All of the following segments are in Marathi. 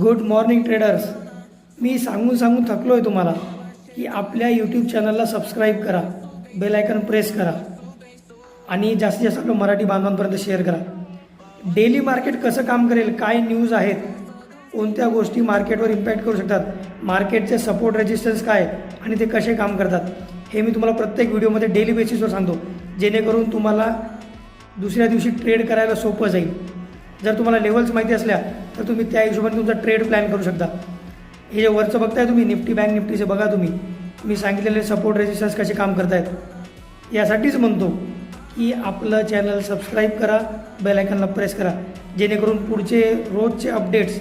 गुड मॉर्निंग ट्रेडर्स मी सांगून सांगून थकलो आहे तुम्हाला की आपल्या यूट्यूब चॅनलला सबस्क्राईब करा. बेल आयकन प्रेस करा. आणि जास्तीत जास्त आपलं मराठी बांधवांपर्यंत शेअर करा. डेली मार्केट कसं काम करेल काय न्यूज आहेत कोणत्या गोष्टी मार्केटवर इम्पॅक्ट करू शकतात मार्केटचे सपोर्ट रेजिस्टन्स काय आणि ते कसे काम करतात हे मी तुम्हाला प्रत्येक व्हिडिओमध्ये डेली बेसिसवर सांगतो. जेणेकरून तुम्हाला दुसऱ्या दिवशी ट्रेड करायला सोपं जाईल. जर तुम्हाला लेवल्स माहिती असल्या तर तुम्ही त्या हिशोबाने तुमचा ट्रेड प्लॅन करू शकता. हे जे वरचं बघताय तुम्ही निफ्टी बँक निफ्टीचे बघा तुम्ही. मी सांगितलेले सपोर्ट रेजिस्टन्स कसे काम करतायत. यासाठीच म्हणतो की आपलं चॅनल सबस्क्राईब करा बेल आयकनला प्रेस करा. जेणेकरून पुढचे रोजचे अपडेट्स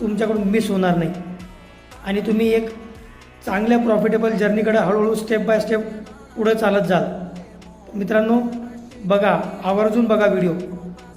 तुमच्याकडून मिस होणार नाही. आणि तुम्ही एक चांगल्या प्रॉफिटेबल जर्नीकडे हळूहळू स्टेप बाय स्टेप पुढं चालत जाल. मित्रांनो बघा आवर्जून बघा व्हिडिओ